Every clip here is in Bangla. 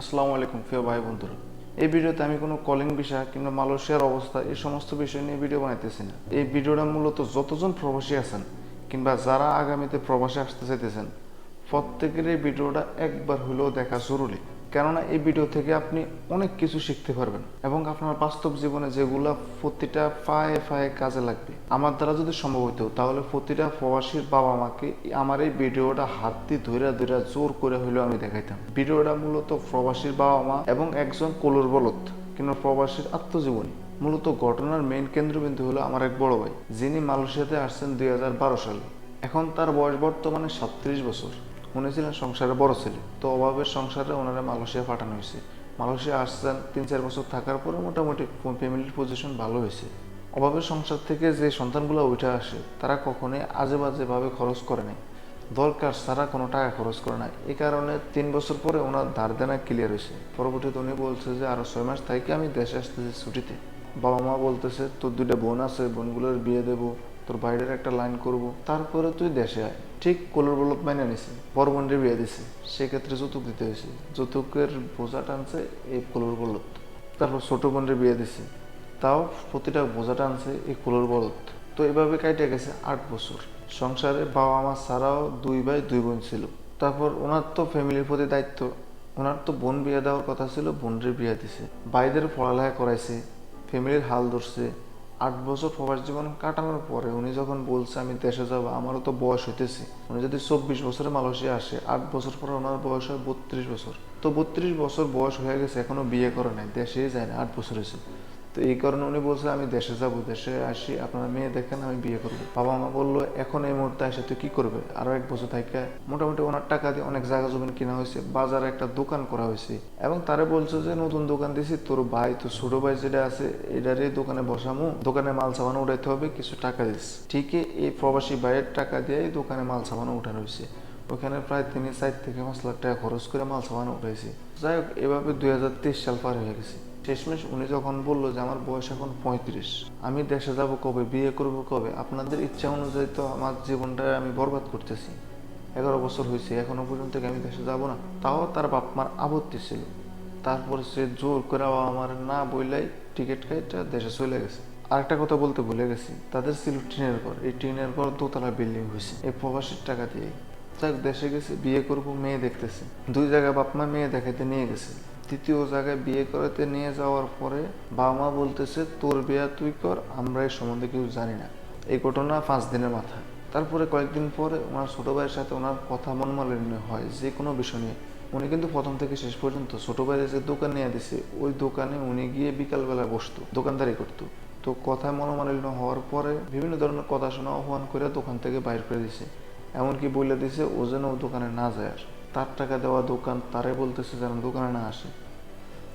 আসসালামু আলাইকুম প্রিয় ভাই বন্ধুরা। এই ভিডিওতে আমি কোনো কলিং বিষয় কিংবা মালয়েশিয়ার অবস্থা এই সমস্ত বিষয় নিয়ে ভিডিও বানাইতেছি না। এই ভিডিওটা মূলত যতজন প্রবাসী আছেন কিংবা যারা আগামীতে প্রবাসে আসতে চাইতেছেন প্রত্যেকের এই ভিডিওটা একবার হলেও দেখা জরুরি। কেননা এই ভিডিও থেকে আপনি অনেক কিছু শিখতে পারবেন এবং আপনার বাস্তব জীবনে যেগুলা প্রতিটা পায়ে পায়ে কাজে লাগবে, আমার দ্বারা যদি সম্ভব হইতো, তাহলে প্রতিটা প্রবাসীর বাবা মাকে আমার এই ভিডিওটা হাত দিয়ে ধরে ধরে জোর করে হইলেও আমি দেখাইতাম। ভিডিওটা মূলত প্রবাসীর বাবা মা এবং একজন কলুর বলত কিংবা প্রবাসীর আত্মজীবনী। মূলত ঘটনার মেইন কেন্দ্রবিন্দু হলো আমার এক বড় ভাই, যিনি মালয়েশিয়াতে আসছেন দুই হাজার বারো সালে। এখন তার বয়স বর্তমানে সাতত্রিশ বছর। উনি ছিলেন সংসারে বড় ছেলে। তো অভাবের সংসারে ওনারা মালয়েশিয়া পাঠানো হয়েছে। মালয়েশিয়া আসছেন তিন চার বছর থাকার পরে মোটামুটি ফ্যামিলির পজিশন ভালো হয়েছে। অভাবের সংসার থেকে যে সন্তানগুলো উঠে আসে, তারা কখনোই আজে বাজেভাবে খরচ করে নাই। দরকার ছাড়া কোনো টাকা খরচ করে না এই কারণে তিন বছর পরে ওনার ধার দেনা ক্লিয়ার হয়েছে। পরবর্তীতে উনি বলছে যে আরও ছয় মাস থেকে আমি দেশে আসতেছি ছুটিতে। বাবা মা বলতেছে, তোর দুইটা বোন আছে, বোনগুলোর বিয়ে দেবো। তোর বাইরের একটা লাইন করব, তারপরে তুই দেশে আয়। ঠিক কলর বলত মাইনে নিছে বোনের বিয়ে দিছে, সেক্ষেত্রে যৌতুক দিতে হয়েছে। যৌতুকের বোঝা টানছে এই কলর বলত তারপর ছোট বোনের বিয়ে দিছে, তাও প্রতিটা বোঝা টানছে এই কলর বলত তো এভাবে কাইটে গেছে আট বছর। সংসারে বাবা মা ছাড়াও দুই ভাই, দুই বোন ছিল। তারপর ওনার তো ফ্যামিলির প্রতি দায়িত্ব। ওনার তো বোন বিয়ে দেওয়ার কথা ছিল, বোনের বিয়ে দিছে। ভাইদের পড়ালেখা করাইছে, ফ্যামিলির হাল ধরছে। আট বছর প্রবাস জীবন কাটানোর পরে উনি যখন বলছে, আমি দেশে যাব, আমারও তো বয়স হইতেছে। উনি যদি চব্বিশ বছরে মালয়েশিয়া আসে, আট বছর পরে ওনার বয়স হয় বত্রিশ বছর। তো বত্রিশ বছর বয়স হয়ে গেছে, এখনও বিয়ে করে নাই, দেশেই যায় না, আট বছর হয়েছে। তো এই কারণে উনি বলছে, আমি দেশে যাব, দেশে আসি, আপনার মেয়ে দেখেন, আমি বিয়ে করব। বাবা মা বলল, এখন এই মুহূর্তে আসে, তুই কি করবে? আরও এক বছর থেকে মোটামুটি ওনার টাকা দিয়ে অনেক জায়গা জমিন কিনা হয়েছে, বাজারে একটা দোকান করা হয়েছে। এবং তারে বলছে যে, নতুন দোকান দিছি, তোর ভাই, তোর ছোট ভাই যেটা আছে এটারে দোকানে বসামু, দোকানে মাল সামানো উঠাইতে হবে, কিছু টাকা দিস। ঠিকই এই প্রবাসী ভাইয়ের টাকা দিয়ে দোকানে মাল সামানো উঠানো হয়েছে। ওখানে প্রায় তিন, চার থেকে পাঁচ লাখ টাকা খরচ করে মাল সামানো উঠাইছে। যাই হোক, এভাবে দুই হাজার তেইশ সাল পার হয়ে গেছে। শেষমেশ উনি যখন বলল যে আমার বয়স এখন পঁয়ত্রিশ, আমি দেশে যাব কবে, বিয়ে করব কবে, আপনাদের ইচ্ছা অনুযায়ী তো আমার জীবনটা আমি বরবাদ করতেছি। এগারো বছর হয়েছে, এখনও পর্যন্ত আমি দেশে যাব না? তাও তার বাপ মার আপত্তি ছিল। তারপরে সে জোর করে আমার না বইলাই টিকিট কাইটা দেশে চলে গেছে। আরেকটা কথা বলতে ভুলে গেছি, তাদের ছিল টিনের ঘর। এই টিনের ঘর দোতলা বিল্ডিং হয়েছে, এই প্রবাসীর টাকা দিয়ে। যাক, দেশে গেছে, বিয়ে করব, মেয়ে দেখতেছে। দুই জায়গায় বাপ মা মেয়ে দেখাতে নিয়ে গেছে। তৃতীয় জায়গায় বিয়ে করাতে নিয়ে যাওয়ার পরে বাবা মা বলতেছে, তোর বিয়া তুই কর আমরা এই সম্বন্ধে কিছু জানি না। এই ঘটনা পাঁচ দিনের মাথায়। তারপরে কয়েকদিন পরে ওনার ছোট ভাইয়ের সাথে ওনার কথা মনমালিন্য হয়, যে কোনো বিষয় নিয়ে। উনি কিন্তু প্রথম থেকে শেষ পর্যন্ত ছোট ভাইয়ের যে দোকান নিয়ে দিছে, ওই দোকানে উনি গিয়ে বিকালবেলা বসতো, দোকানদারি করতো। তো কথায় মনোমালিন্য হওয়ার পরে বিভিন্ন ধরনের কথা শোনা আহ্বান করে দোকান থেকে বাইর করে দিছে। এমনকি বলে দিছে, ও যেন ও দোকানে না যায় আর। তার টাকা দেওয়া দোকান, তারে বলতেছে যেন দোকানে না আসে।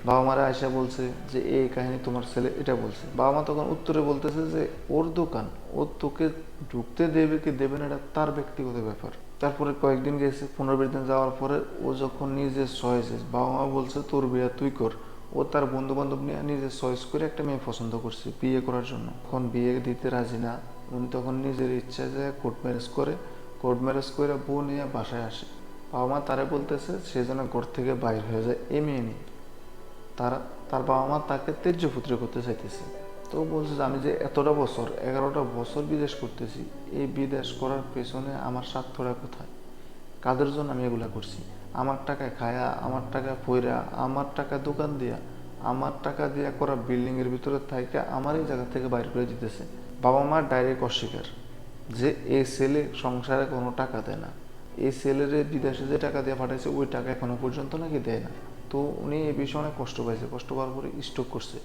বাবা মারা আয়সা বলছে যে, এই কাহিনী তোমার ছেলে এটা বলছে। বাবা মা তখন উত্তরে বলতেছে যে, ওর দোকান, ও তোকে ঢুকতে দেবে কি দেবে না, এটা তার ব্যক্তিগত ব্যাপার। তারপরে কয়েকদিন গেছে পনেরো বিশ দিন যাওয়ার পরে ও যখন নিজে চয়েস বাবা মা বলছে, তোর বিয়া তুই কর। ও তার বন্ধু বান্ধব নিয়ে নিজে চয়েস করে একটা মেয়ে পছন্দ করছে বিয়ে করার জন্য। এখন বিয়ে দিতে রাজি না। উনি তখন নিজের ইচ্ছা যে কোর্ট ম্যারেজ করে। কোর্ট ম্যারেজ করে বউ নিয়ে বাসায় আসে। বাবা মা তারে বলতেছে, সে যেন ঘর থেকে বাইর হয়ে যায়। এ মেয়ে নিয়ে তারা, তার বাবা মা তাকে তেজ্য পুত্র করতে চাইতেছে। তো বলছে যে, আমি যে এতটা বছর, এগারোটা বছর বিদেশ করতেছি, এই বিদেশ করার পেছনে আমার স্বার্থটা কোথায়? কাদের জন্য আমি এগুলা করছি? আমার টাকায় খায়া, আমার টাকা পয়রা আমার টাকা দোকান দিয়া, আমার টাকা দিয়া করা বিল্ডিং এর ভিতরে থাইকা আমার এই জায়গা থেকে বাইর করে দিতেছে। বাবা মা ডাইরেক্ট অস্বীকার যে, এই ছেলে সংসারে কোনো টাকা দেয় না। এই ছেলের বিদেশে যে টাকা দিয়ে পাঠাইছে, ওই টাকা এখনও পর্যন্ত নাকি দেয় না। তো উনি এই বিষয়ে অনেক কষ্ট পাইছে, কষ্ট পাওয়ার পরে স্ট্রোক করছে।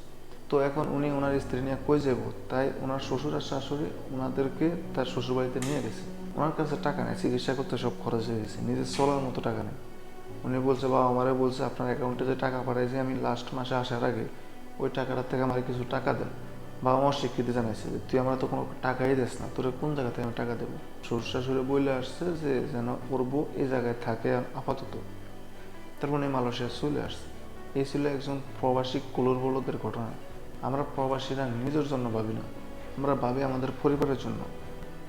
তো এখন উনি ওনার স্ত্রী নিয়ে কই যাব? তাই ওনার শ্বশুর আর শাশুড়ি ওনাদেরকে তার শ্বশুর বাড়িতে নিয়ে গেছে। ওনার কাছে টাকা নেই, চিকিৎসা করতে সব খরচ হয়ে গেছে, নিজের চলার মতো টাকা নেই। উনি বলছে, বাবা, আমারে বলছে, আপনার অ্যাকাউন্টে যে টাকা পাঠাইছে, আমি লাস্ট মাসে আসার আগে, ওই টাকাটার থেকে আমার কিছু টাকা দেন। বাবা মা স্বীকৃতি জানাইছে যে, তুই আমার তো কোনো টাকাই দিস না, তোর কোন জায়গাতে আমি টাকা দেবো? শ্বশুর শাশুড়ি বলে আসছে যে, যেন করব এই জায়গায় থাকে আপাতত। তারপর উনি মালয়েশিয়া চলে আসছে। এই ছিল একজন প্রবাসী কুলোর বলদের ঘটনা। আমরা প্রবাসীরা নিজের জন্য ভাবি না, আমরা ভাবি আমাদের পরিবারের জন্য।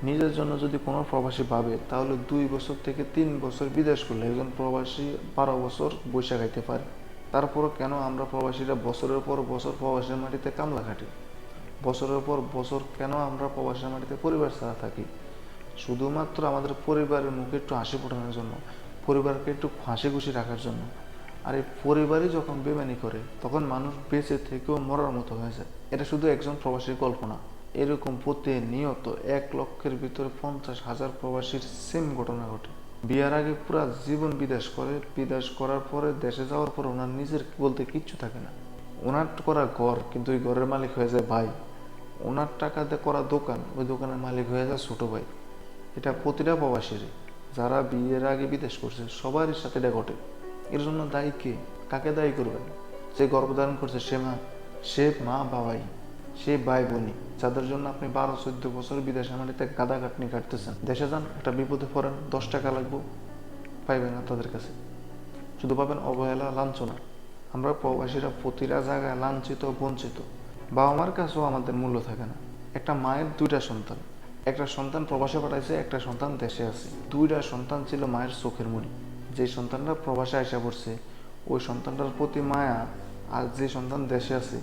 নিজের জন্য যদি কোনো প্রবাসী ভাবে, তাহলে দুই বছর থেকে তিন বছর বিদেশ করলে একজন প্রবাসী বারো বছর বৈশা খাইতে পারে। তারপরও কেন আমরা প্রবাসীরা বছরের পর বছর প্রবাসের মাটিতে কামলা খাটি? বছরের পর বছর কেন আমরা প্রবাসের মাটিতে পরিবার ছাড়া থাকি? শুধুমাত্র আমাদের পরিবারের মুখে একটু হাসি ফোটানোর জন্য, পরিবারকে একটু হাসি খুশি রাখার জন্য। আর এই পরিবারই যখন বেমানি করে, তখন মানুষ বেঁচে থেকেও মরার মতো হয়ে যায়। এটা শুধু একজন প্রবাসীর কল্পনা এরকম প্রতিনিয়ত এক লক্ষের ভিতরে পঞ্চাশ হাজার প্রবাসীর সেম ঘটনা ঘটে। বিয়ার আগে পুরা জীবন বিদেশ করে, বিদেশ করার পরে দেশে যাওয়ার পর ওনার নিজের বলতে কিচ্ছু থাকে না। ওনার করা ঘর, কিন্তু ওই ঘরের মালিক হয়ে যায় ভাই। ওনার টাকা দিয়ে করা দোকান, ওই দোকানের মালিক হয়ে যায় ছোটো ভাই। এটা প্রতিটা প্রবাসীরই। যারা বিয়ের আগে বিদেশ করছে, সবারই সাথে এটা ঘটে। এর জন্য দায়ী কে? কাকে দায়ী করবেন? যে গর্ভধারণ করছে সে মা সে মা বাবাই, সে ভাই বোনই, যাদের জন্য আপনি বারো, চোদ্দ বছর বিদেশে মাটিতে গাদা কাটনি কাটতেছেন। দেশে যান, একটা বিপদে পড়েন, দশ টাকা লাগবো, পাইবেন না তাদের কাছে। শুধু পাবেন অবহেলা, লাঞ্ছনা। আমরা প্রবাসীরা প্রতিটা জায়গায় লাঞ্ছিত, বঞ্চিত। বাবা মার কাছেও আমাদের মূল্য থাকে না। একটা মায়ের দুইটা সন্তান। একটা সন্তান প্রবাসে পাঠাইছে, একটা সন্তান দেশে আছে। দুইটা সন্তান ছিল মায়ের চোখের মণি যে সন্তানটা প্রবাসে আসা পড়ছে, ওই সন্তানটার প্রতি মায়া আর যে সন্তান দেশে আছে,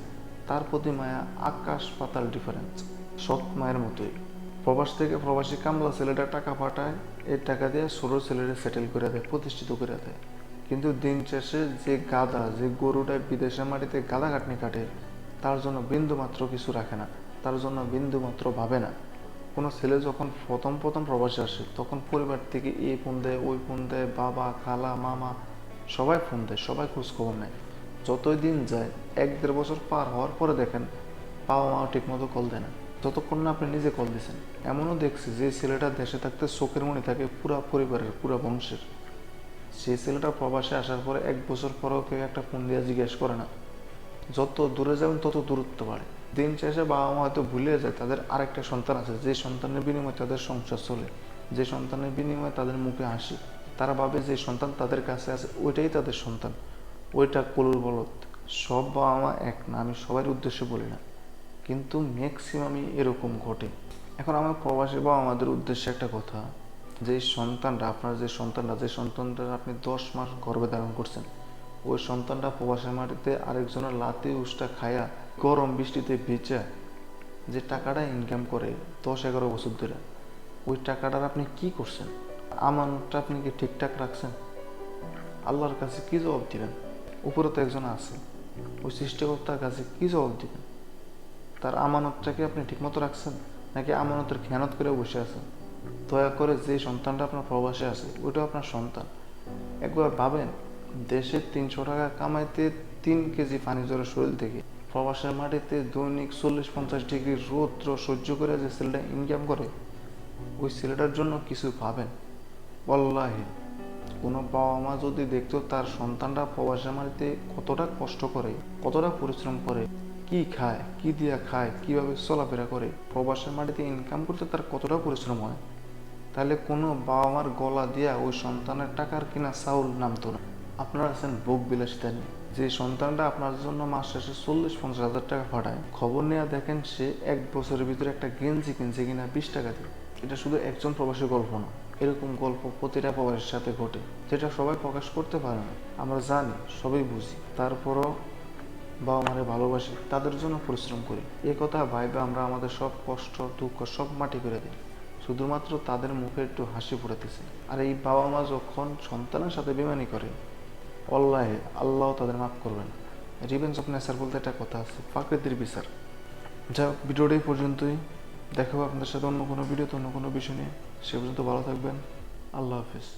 তার প্রতি মায়া আকাশ পাতাল ডিফারেন্স সৎ মায়ের মতোই। প্রবাস থেকে প্রবাসী কামলা ছেলেটা টাকা পাঠায়, এই টাকা দিয়ে ছোট ছেলেটা সেটেল করে দেয়, প্রতিষ্ঠিত করে দেয়। কিন্তু দিন শেষে যে গাদা যে গরুটা বিদেশের মাটিতে গাদা কাটনি কাটে তার জন্য বিন্দু মাত্র কিছু রাখে না, তার জন্য বিন্দু মাত্র ভাবে না। কোনো ছেলে যখন প্রথম প্রথম প্রবাসে আসে, তখন পরিবার থেকে এই ফোন দেয়, ওই ফোন দেয়, বাবা, খালা, মামা, সবাই ফোন দেয়, সবাই খোঁজখবর নেয়। যতই দিন যায়, এক দেড় বছর পার হওয়ার পরে দেখেন, বাবা মাও ঠিক মতো কল দেয় না। যতক্ষণ না আপনি নিজে কল দিয়েছেন এমনও দেখছি যে ছেলেটা দেশে থাকতে চোখের মনে থাকে পুরা পরিবারের, পুরা বংশের। সেই ছেলেটা প্রবাসে আসার পরে এক বছর পরেও কেউ একটা ফোন দিয়ে জিজ্ঞেস করে না। যত দূরে যাবেন, তত দূরত্ব বাড়ে। দিন শেষে বাবা মা হয়তো ভুলে যায়, তাদের আরেকটা সন্তান আছে, যে সন্তানের বিনিময়ে তাদের সংসার চলে। যে সন্তানের বিনিময়ে তাদের মুখে হাসি। তারা ভাবে যে সন্তান তাদের কাছে আছে, ওইটাই তাদের সন্তান। ওইটা কলুর বলত সব বাবা মা এক না, আমি সবার উদ্দেশ্যে বলি না। কিন্তু ম্যাক্সিমামই এরকম ঘটে। এখন আমার প্রবাসী বাবা আমাদের উদ্দেশ্যে একটা কথা। যে সন্তানটা আপনার যে সন্তানরা, যে সন্তানটা আপনি দশ মাস গর্ভে ধারণ করছেন ওই সন্তানটা প্রবাসের মাটিতে আরেকজনের লাতি উষ্টা খায়া গরম বৃষ্টিতে ভিজা যে টাকাটা ইনকাম করে দশ, এগারো বছর ধরে, ওই টাকাটার আপনি কি করছেন? আমানতটা আপনি কি ঠিকঠাক রাখছেন? আল্লাহর কাছে কি জবাব দিবেন উপরে তো একজন আছে, ওই সৃষ্টিকর্তার কাছে কি জবাব দিবেন তার আমানতটাকে আপনি ঠিকমতো রাখছেন? নাকি আমানতের খেয়ানত করে বসে আছেন? দয়া করে যে সন্তানটা আপনার প্রবাসে আছে, ওইটাও আপনার সন্তান। একবার ভাবেন দেশে তিনশো টাকা কামাইতে তিন কেজি পানি জ্বরে শরীর থেকে। প্রবাসের মাটিতে দৈনিক চল্লিশ পঞ্চাশ ডিগ্রি রৌদ্র সহ্য করে যে ছেলেটা ইনকাম করে, ওই ছেলেটার জন্য কিছু পাবেন বল্লাহি কোনো বাবা মা যদি দেখতো তার সন্তানটা প্রবাসের মাটিতে কতটা কষ্ট করে, কতটা পরিশ্রম করে, কি খায়, কি দিয়া খায়, কীভাবে চলাফেরা করে, প্রবাসের মাটিতে ইনকাম করতে তার কতটা পরিশ্রম হয়? তাহলে কোনো বাবা মার গলা দিয়া ওই সন্তানের টাকার কিনা চাউল নামতো না। আপনারা আছেন ভোগ বিলাসিতা নিয়ে। যে সন্তানটা আপনার জন্য মাস শেষে চল্লিশ, পঞ্চাশ হাজার টাকা পাঠায়, খবর নেওয়া দেখেন সে এক বছরের ভিতরে একটা গেঞ্জি কিনছে কিনা বিশ টাকা দিয়ে। এটা শুধু একজন প্রবাসী গল্প না, এরকম গল্প প্রতিটা প্রবাসের সাথে ঘটে, যেটা সবাই প্রকাশ করতে পারে না। আমরা জানি, সবাই বুঝি। তারপরও বাবা মারে ভালোবাসি, তাদের জন্য পরিশ্রম করি। এ কথা ভাইবে আমরা আমাদের সব কষ্ট, দুঃখ সব মাটি করে দিই। শুধুমাত্র তাদের মুখে একটু হাসি ফুটাতেছে। আর এই বাবা মা যখন সন্তানের সাথে বেমানি করে অল্লাহে আল্লাহ তাদের মাফ করবেন। রিভেন্স অফ নেচার বলতে একটা কথা আছে, প্রাকৃতির বিচার। যা ভিডিওটা এই পর্যন্তই। দেখাবো আপনাদের সাথে অন্য কোনো ভিডিওতে, অন্য কোনো বিষয় নিয়ে। সে পর্যন্ত ভালো থাকবেন। আল্লাহ হাফিজ।